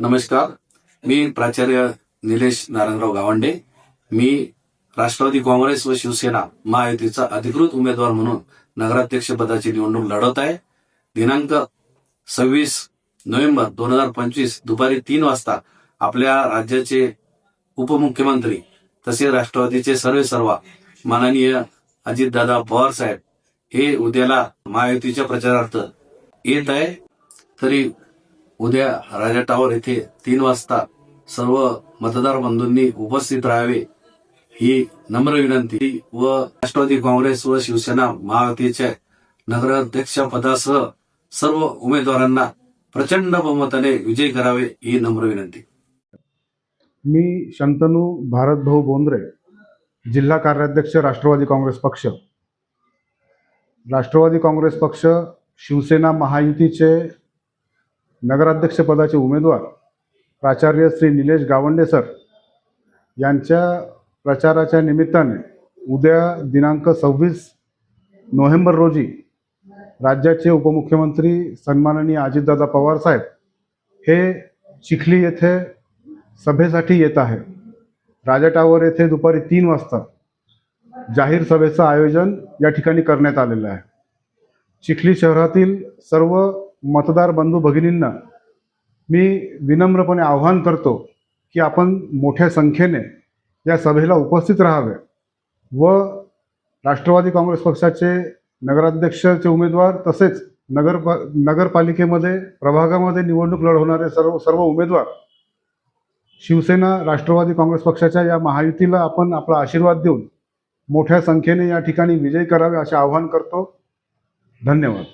नमस्कार. मी प्राचार्य निलेश नारायणराव गावंडे. मी राष्ट्रवादी काँग्रेस व शिवसेना महायुतीचा अधिकृत उमेदवार म्हणून नगराध्यक्ष पदाची निवडणूक लढवत आहे. दिनांक सव्वीस नोव्हेंबर दोन हजार पंचवीस दुपारी तीन वाजता आपल्या राज्याचे उपमुख्यमंत्री तसे राष्ट्रवादीचे सर्वे सर्वा माननीय अजितदादा पवार साहेब हे उद्याला महायुतीच्या प्रचारार्थ येत आहे. तरी उद्या राजा टावर येथे तीन वाजता सर्व मतदार बंधूंनी उपस्थित राहावे ही नम्र विनंती. व राष्ट्रवादी काँग्रेस व शिवसेना महायुतीच्या नगराध्यक्ष पदासह सर्व उमेदवारांना प्रचंड बहुमताने विजय करावे ही नम्र विनंती. मी शंतनू भारतभाऊ बोंद्रे जिल्हा कार्याध्यक्ष राष्ट्रवादी काँग्रेस पक्ष. राष्ट्रवादी काँग्रेस पक्ष शिवसेना महायुतीचे नगराध्यक्षपदाचे उमेदवार प्राचार्य श्री निलेश गावंडे सर यांच्या प्रचाराच्या निमित्ताने उद्या दिनांक सव्वीस नोव्हेंबर रोजी राज्याचे उपमुख्यमंत्री सन्माननीय अजितदादा पवार साहेब हे चिखली येथे सभेसाठी येत आहे राजा टावर येथे दुपारी तीन वाजता जाहीर सभेचं आयोजन या ठिकाणी करण्यात आलेलं आहे. चिखली शहरातील सर्व मतदार बंधू भगिनींना मी विनम्रपणे आव्हान करतो की आपण मोठ्या संख्येने या सभेला उपस्थित राहावे व राष्ट्रवादी काँग्रेस पक्षाचे नगराध्यक्षाचे उमेदवार तसेच नगर नगरपालिकेमध्ये प्रभागामध्ये निवडणूक लढवणारे सर्व सर्व उमेदवार शिवसेना राष्ट्रवादी काँग्रेस पक्षाच्या या महायुतीला आपण आपला आशीर्वाद देऊन मोठ्या संख्येने या ठिकाणी विजय करावे असे आवाहन करतो. धन्यवाद.